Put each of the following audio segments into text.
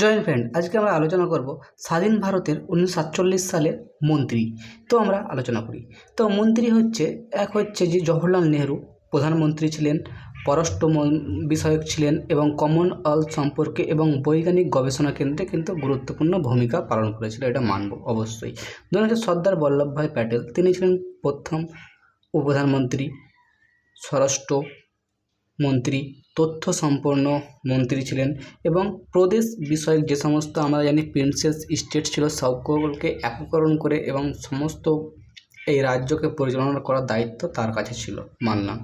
Joint friend আজকে আমরা আলোচনা করব স্বাধীন ভারতের উনিশশো সালের মন্ত্রী। তো আমরা আলোচনা করি। তো মন্ত্রী হচ্ছে, এক হচ্ছে যে জওহরলাল নেহরু, প্রধানমন্ত্রী ছিলেন, পররাষ্ট্র বিষয়ক ছিলেন এবং কমনওয়েলথ সম্পর্কে এবং বৈজ্ঞানিক গবেষণা কেন্দ্রে কিন্তু গুরুত্বপূর্ণ ভূমিকা পালন করেছিল, এটা মানব অবশ্যই। দুই হচ্ছে সর্দার বল্লভভাই প্যাটেল, তিনি ছিলেন প্রথম উপপ্রধানমন্ত্রী স্বরাষ্ট্র মন্ত্রী তথ্য সম্পন্ন মন্ত্রী ছিলেন এবং প্রদেশ বিষয়ক যে সমস্ত আমরা জানি প্রিন্সেস স্টেট ছিল সকলকে একীকরণ করে এবং সমস্ত এই রাজ্যকে পরিচালনা করার দায়িত্ব তার কাছে ছিল, মানলাম।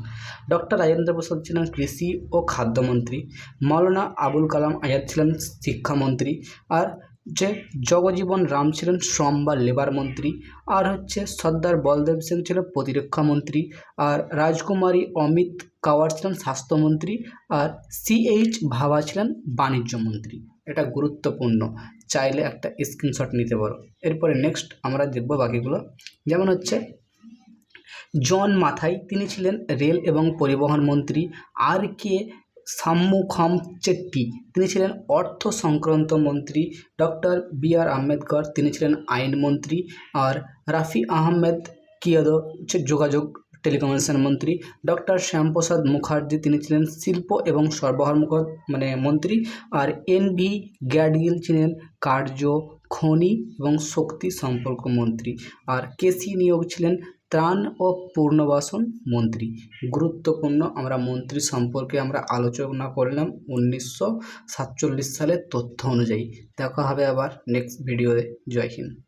ডক্টর রাজেন্দ্র প্রসাদ ছিলেন কৃষি ও খাদ্যমন্ত্রী মৌলানা আবুল কালাম আজাদ ছিলেন শিক্ষামন্ত্রী আর যে জগজীবন রাম ছিলেন শ্রম বা লেবার মন্ত্রী, আর হচ্ছে সর্দার বলদেব সিং ছিল প্রতিরক্ষা মন্ত্রী, আর রাজকুমারী অমিত কাওয়ার ছিলেন স্বাস্থ্যমন্ত্রী আর সিএইচ ভাবা ছিলেন বাণিজ্য মন্ত্রী। এটা গুরুত্বপূর্ণ। চাইলে একটা স্ক্রিনশট নিতে পারো। এরপরে নেক্সট আমরা দেখব বাকিগুলো। যেমন হচ্ছে, জন মাথাই তিনি ছিলেন রেল এবং পরিবহন মন্ত্রী, আর কে সাম্মুখম চেট্টি। তিনি ছিলেন অর্থ সংক্রান্ত মন্ত্রী। ডক্টর বি আর আম্বেদকর, তিনি ছিলেন আইনমন্ত্রী আর রাফি আহমেদ কিয়াদো যোগাযোগ টেলিকমিউনিকেশন মন্ত্রী। ডক্টর শ্যামপ্রসাদ মুখার্জি, তিনি ছিলেন শিল্প এবং সরবরাহ মানে মন্ত্রী। আর এন ভি গ্যাডগিল ছিলেন কার্য খনি এবং শক্তি সম্পর্ক মন্ত্রী। আর কেসি নিয়োগ ছিলেন ত্রাণ ও পূর্ণবাসন মন্ত্রী। গুরুত্বপূর্ণ, আমরা মন্ত্রী সম্পর্কে আমরা আলোচনা করলাম উনিশশো সাতচল্লিশ সালের তথ্য অনুযায়ী। দেখা হবে আবার নেক্সট ভিডিওতে জয় হিন্দ।